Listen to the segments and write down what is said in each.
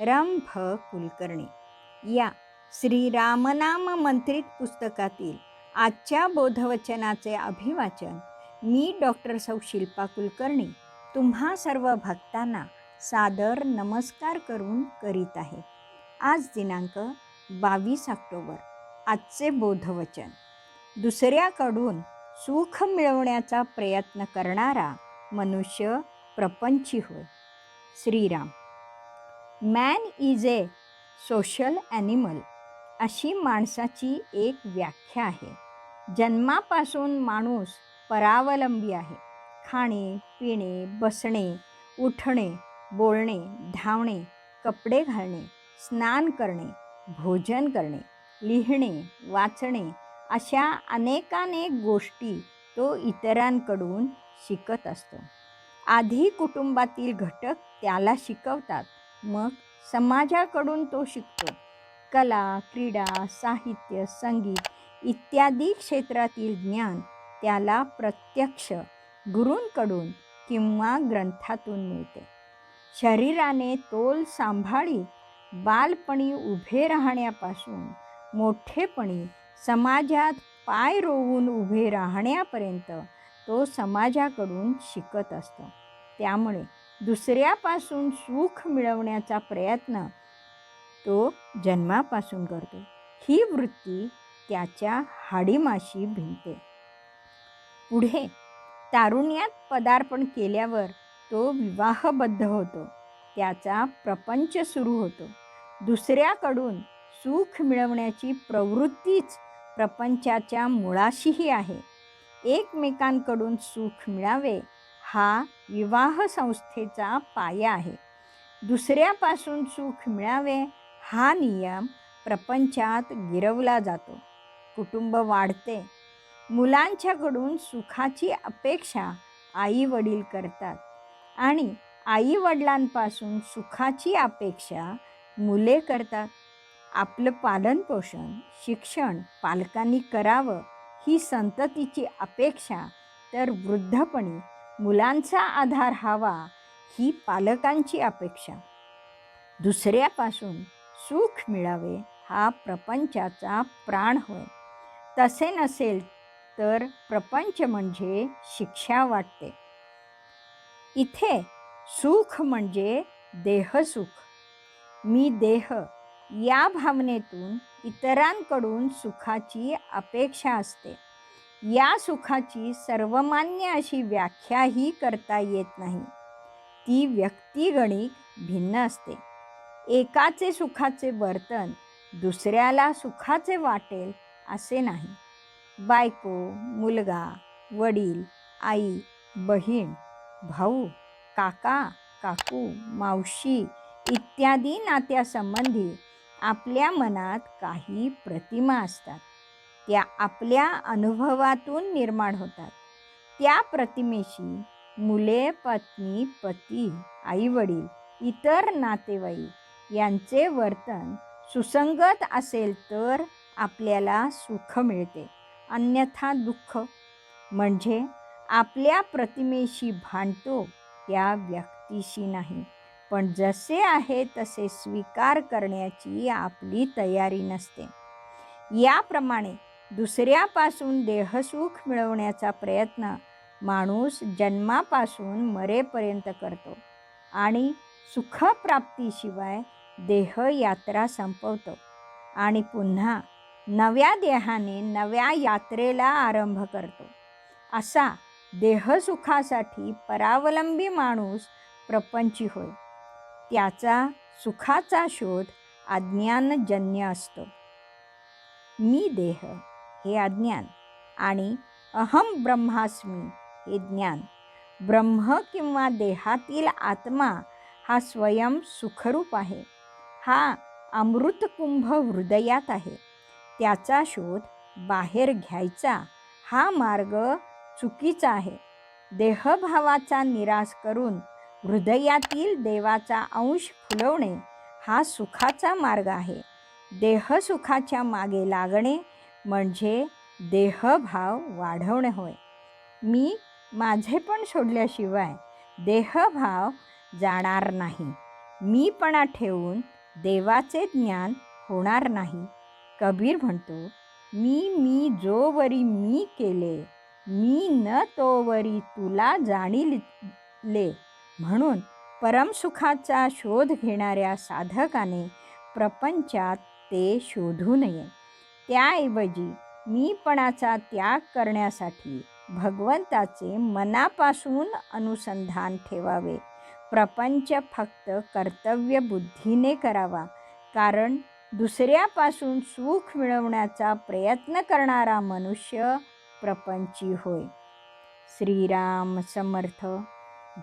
रंभ भ कुलकर्णी. या श्री रामनाम मंत्रित पुस्तकातील आजच्या बोधवचनाचे अभिवाचन मी डॉक्टर सौ शिल्पा कुलकर्णी तुम्हा सर्व भक्तांना सादर नमस्कार करून करीत आहे. आज दिनांक बावीस ऑक्टोबर आजचे बोधवचन. दुसऱ्याकडून सुख मिळवण्याचा प्रयत्न करणारा मनुष्य प्रपंची होय. Shriram. Man is a social animal अशी माणसाची एक व्याख्या आहे. जन्मापासून माणूस परावलंबी आहे. खाणे पिणे बसणे उठणे बोलणे धावणे कपडे घालणे स्नान करणे भोजन करणे लिहिणे वाचणे अशा अनेकानेक गोष्टी तो इतरांकडून शिकत असतो. आधी कुटुंबातील घटक त्याला शिकवतात. मग समाजाकडून तो शिकतो. कला क्रीडा साहित्य संगीत इत्यादी क्षेत्रातील ज्ञान त्याला प्रत्यक्ष गुरूंकडून किंवा ग्रंथातून मिळते. शरीराने तोल सांभाळीत बालपणी उभे राहण्यापासून मोठेपणी समाजात पाय रोवून उभे राहण्यापर्यंत तो समाजाकडून शिकत असतो. त्यामुळे दुसऱ्यापासून सुख मिळवण्याचा प्रयत्न तो जन्मापासून करतो. ही वृत्ती त्याच्या हाडीमाशी भिनते पुढे तारुण्यात पदार्पण केल्यावर तो विवाहबद्ध होतो. त्याचा प्रपंच सुरू होतो. दुसऱ्याकडून सुख मिळवण्याची प्रवृत्तीच प्रपंचाच्या मुळाशीही आहे. एकमेकांकडून सुख मिळावे हा विवाह संस्थेचा पाया आहे. दुसऱ्यापासून सुख मिळावे हा नियम प्रपंचात गिरवला जातो. कुटुंब वाढते. मुलांच्याकडून सुखाची अपेक्षा आई वडील करतात आणि आई वडिलांपासून सुखाची अपेक्षा मुले करतात. आपलं पालनपोषण शिक्षण पालकांनी करावं ही संततीची अपेक्षा तर वृद्धपणी मुलांचा आधार हवा ही पालकांची अपेक्षा. दुसऱ्यापासून सुख मिळावे हा प्रपंचाचा प्राण होय. तसे नसेल तर प्रपंच म्हणजे शिक्षा वाटते. इथे सुख म्हणजे देहसुख मी देह या भावनेतून इतरांकडून सुखाची अपेक्षा असते. या सुखाची सर्वमान्य अशी व्याख्याही करता येत नाही. ती व्यक्तिगणिक भिन्न असते. एकाचे सुखाचे वर्तन दुसऱ्याला सुखाचे वाटेल असे नाही. बायको मुलगा वडील आई बहीण भाऊ काका काकू मावशी इत्यादी नात्यासंबंधी आपल्या मनात काही प्रतिमा असतात. त्या आपल्या अनुभवातून निर्माण होतात. त्या प्रतिमेशी मुले पत्नी पती आईवडील इतर नातेवाईक यांचे वर्तन सुसंगत असेल तर आपल्याला सुख मिळते अन्यथा दुःख. म्हणजे आपल्या प्रतिमेशी भांडतो त्या व्यक्तीशी नाही पण जसे आहे तसे स्वीकार करण्याची आपली तयारी नसते. याप्रमाणे दुसऱ्यापासून देहसुख मिळवण्याचा प्रयत्न माणूस जन्मापासून मरेपर्यंत करतो आणि सुखप्राप्तीशिवाय देहयात्रा संपवतो. आणि पुन्हा नव्या देहाने नव्या यात्रेला आरंभ करतो. असा देहसुखासाठी परावलंबी माणूस प्रपंची होय. त्याचा सुखाचा शोध अज्ञानजन्य असतो. मी देह हे अज्ञान. आणि अहम ब्रह्मास्मी हे ज्ञान. ब्रह्म किंवा देहातील आत्मा हा स्वयं सुखरूप आहे. हा अमृतकुंभ हृदयात आहे. त्याचा शोध बाहेर घ्यायचा हा मार्ग चुकीचा आहे. देहभावाचा निराश करून हृदयातील देवाचा अंश फुलवणे हा सुखाचा मार्ग आहे. देहसुखाच्या मागे लागणे म्हणजे देहभाव वाढवणे होय. मी माझे पण सोडल्याशिवाय देहभाव जाणार नाही. मीपणा ठेवून देवाचे ज्ञान होणार नाही. कबीर म्हणतो मी मी जोवरी मी केले मी न तोवरी तुला जाणीले. म्हणून परमसुखाचा शोध घेणाऱ्या साधकाने प्रपंचात ते शोधू नये. त्याऐवजी मीपणाचा त्याग करण्यासाठी भगवंताचे मनापासून अनुसंधान ठेवावे. प्रपंच फक्त कर्तव्य बुद्धीने करावा कारण दुसऱ्यापासून सुख मिळवण्याचा प्रयत्न करणारा मनुष्य प्रपंची होय. श्रीराम समर्थ.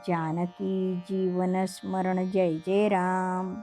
जानकी जीवन स्मरण. जय जय राम.